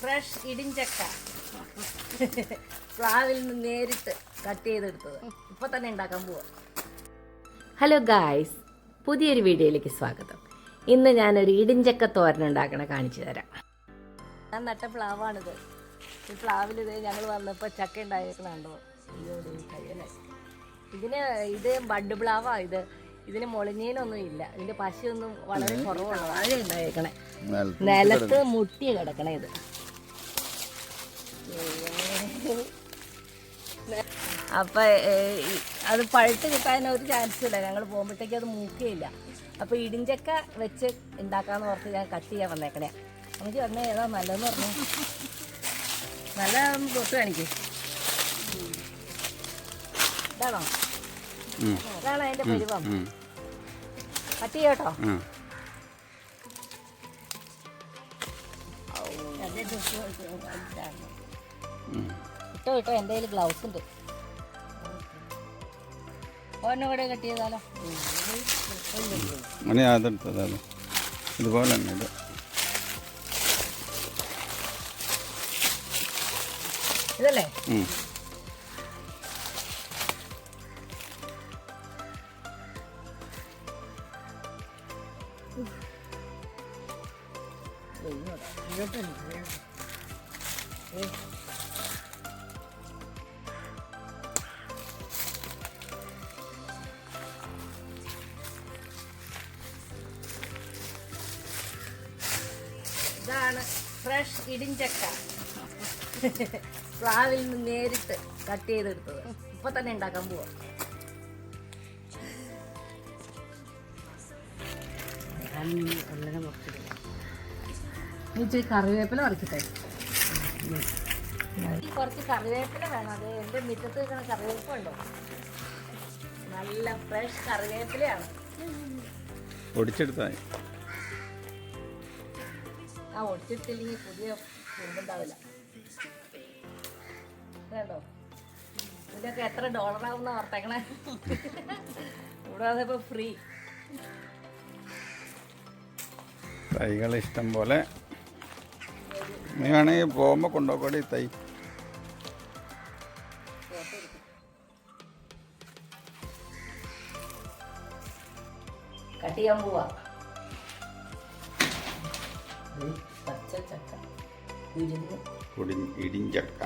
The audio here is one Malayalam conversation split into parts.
ഫ്രഷ് ഇടിഞ്ചക്ക. പ്ലാവിൽ നിന്ന് നേരിട്ട് കട്ട് ചെയ്തെടുത്തത്. ഇപ്പൊ തന്നെ ഉണ്ടാക്കാൻ പോവാ. ഹലോ ഗായ്സ് പുതിയൊരു വീഡിയോയിലേക്ക് സ്വാഗതം. ഇന്ന് ഞാനൊരു ഇടിഞ്ചക്ക തോരൻ ഉണ്ടാക്കണ കാണിച്ചു തരാം. ഞാൻ നട്ട പ്ലാവാണിത്. ഈ പ്ലാവിൽ ഇത് ഞങ്ങൾ വന്നപ്പോൾ ചക്ക ഉണ്ടായിരിക്കണോ ഇതിന് ഇത് ബഡ് പ്ലാവാ ഇത്. ഇതിന് മുളഞ്ഞേനൊന്നും ഇല്ല. ഇതിന്റെ പശയൊന്നും വളരെ കുറവാണ്. ഉണ്ടായേക്കണേ. നിലത്ത് മുട്ടി കിടക്കണേ ഇത്. അപ്പൊ അത് പഴുത്ത് കിട്ടാൻ ഒരു ചാൻസും ഇല്ല. ഞങ്ങൾ പോകുമ്പോഴത്തേക്ക് അത് മൂക്കുകയില്ല. അപ്പൊ ഇടിഞ്ചക്ക വെച്ച് ഉണ്ടാക്കാന്ന് ഓർത്ത് ഞാൻ കട്ട് ചെയ്യാൻ വന്നേക്കണേ. എനിക്ക് വന്നേ ഏതാ നല്ലതെന്ന് പറഞ്ഞു. നല്ല തൊട്ട് കാണിക്കേ. ഇതാണോ? ഇതാണ് അതിന്റെ പരിവം. കട്ട് ചെയ്യോട്ടോ ഇട്ടോ ഇട്ടോ എന്റെ കയ്യിൽ ഗ്ലൗസ് ഉണ്ട്. ഓനെ കൂടെ കട്ട് ചെയ്താലോ അങ്ങനെ അതെടുത്തത് അത് ഇതുപോലെ തന്നെ ഇത്. ഇതല്ലേ? ഉം. ഇതാണ് ഫ്രഷ് ഇടിഞ്ചക്ക. പ്ലാവിൽ നിന്ന് നേരിട്ട് കട്ട് ചെയ്തെടുത്തത്. ഇപ്പൊ തന്നെ ഉണ്ടാക്കാൻ പോവാ. ഇച്ചിരി കറിവേപ്പില വറക്കട്ടെ കുറച്ച് കറിവേപ്പില വേണം. അത് എന്റെ മിറ്റത്ത് വെക്കണ കറിവേപ്പില ഉണ്ടോ? നല്ല ഫ്രഷ് കറിവേപ്പിലയാണ്. പൊടിച്ചെടുത്താൽ ആ ഒടിച്ചിട്ടില്ലെങ്കിൽ പുതിയ കുടുംബുണ്ടാവില്ല കേട്ടോ ഇതിന്റെയൊക്കെ എത്ര ഡോളറാവും ഓർത്തേക്കണേ? ഇവിടെ വന്നപ്പോ ഫ്രീ തൈകൾ ഇഷ്ടം പോലെ. നീ വേണമെങ്കിൽ പോകുമ്പോൾ കൊണ്ടുപോയി തൈ. കട്ട് ചെയ്യാൻ പോവാ. പച്ച ചക്ക. ഇരുന്ന് ഇടിഞ്ചക്ക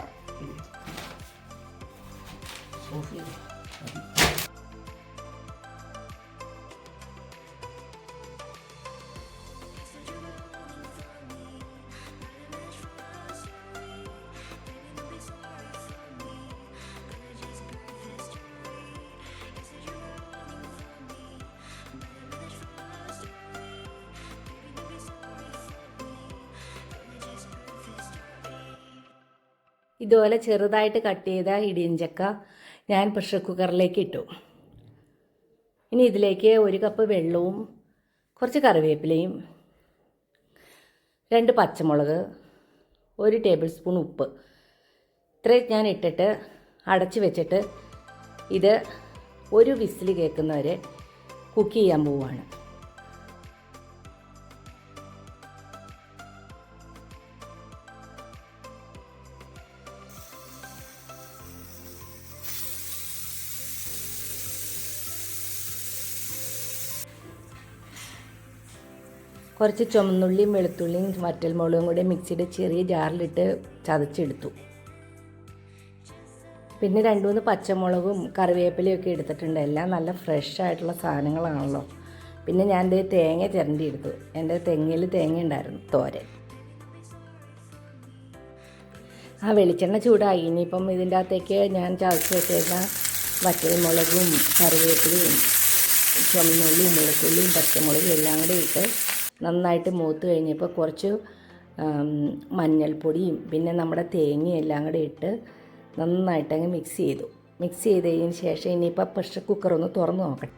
ഓഫ് ഇതുപോലെ ചെറുതായിട്ട് കട്ട് ചെയ്ത ഇടിയഞ്ചക്ക ഞാൻ പ്രഷർ കുക്കറിലേക്ക് ഇട്ടു. ഇനി ഇതിലേക്ക് ഒരു കപ്പ് വെള്ളവും കുറച്ച് കറിവേപ്പിലയും രണ്ട് പച്ചമുളക് ഒരു ടേബിൾ സ്പൂൺ ഉപ്പ്. ഇത്രയും ഞാൻ ഇട്ടിട്ട് അടച്ചു വെച്ചിട്ട് ഇത് ഒരു വിസിൽ കേൾക്കുന്നവരെ കുക്ക് ചെയ്യാൻ പോവുകയാണ്. കുറച്ച് ചുമന്നുള്ളിയും വെളുത്തുള്ളിയും വറ്റൽമുളകും കൂടെ മിക്സിയുടെ ചെറിയ ജാറിലിട്ട് ചതച്ചെടുത്തു. പിന്നെ രണ്ട് മൂന്ന് പച്ചമുളകും കറിവേപ്പിലയും ഒക്കെ എടുത്തിട്ടുണ്ട്. എല്ലാം നല്ല ഫ്രഷ് ആയിട്ടുള്ള സാധനങ്ങളാണല്ലോ. പിന്നെ ഞാൻ എന്റെ തേങ്ങ ചിരണ്ടി എടുത്തു എന്റെ തെങ്ങിൽ തേങ്ങ ഉണ്ടായിരുന്നു തോരൻ. ആ വെളിച്ചെണ്ണ ചൂടായി. ഇനിയിപ്പം ഇതിന്റെ അകത്തേക്ക് ഞാൻ ചതച്ച് വെച്ചിരുന്ന വറ്റൽമുളകും കറിവേപ്പിലയും ചുമന്നുള്ളിയും വെളുത്തുള്ളിയും പച്ചമുളകും എല്ലാം കൂടി ഇട്ട് നന്നായിട്ട് മൂത്ത് കഴിഞ്ഞപ്പോൾ കുറച്ച് മഞ്ഞൾപ്പൊടിയും പിന്നെ നമ്മുടെ തേങ്ങയും എല്ലാം കൂടെ ഇട്ട് നന്നായിട്ട് അങ്ങ് മിക്സ് ചെയ്തു. മിക്സ് ചെയ്തതിന് ശേഷം ഇനിയിപ്പോൾ പ്രഷർ കുക്കർ ഒന്ന് തുറന്ന് നോക്കട്ടെ.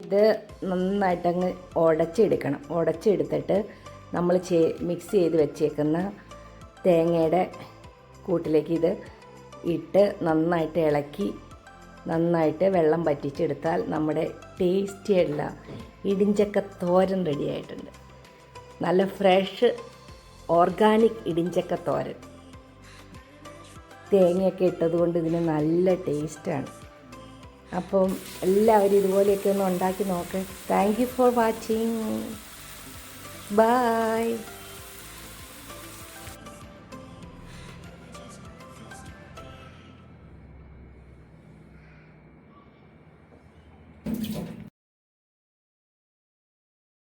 ഇത് നന്നായിട്ട് അങ്ങ് ഉടച്ചെടുക്കണം. ഉടച്ചെടുത്തിട്ട് നമ്മൾ ചേ മിക്സ് ചെയ്ത് വെച്ചേക്കുന്ന തേങ്ങയുടെ കൂട്ടിലേക്ക് ഇത് ഇട്ട് നന്നായിട്ട് ഇളക്കി നന്നായിട്ട് വെള്ളം പറ്റിച്ചെടുത്താൽ നമ്മുടെ ടേസ്റ്റിയുള്ള ഇടിഞ്ചക്ക തോരൻ റെഡിയായിട്ടുണ്ട് നല്ല ഫ്രഷ് ഓർഗാനിക് ഇടിഞ്ചക്ക തോരൻ. തേങ്ങയൊക്കെ ഇട്ടതുകൊണ്ട് ഇതിന് നല്ല ടേസ്റ്റാണ് അപ്പം എല്ലാവരും ഇതുപോലെയൊക്കെ ഒന്ന് ഉണ്ടാക്കി നോക്ക്. Thank you for watching bye this problem.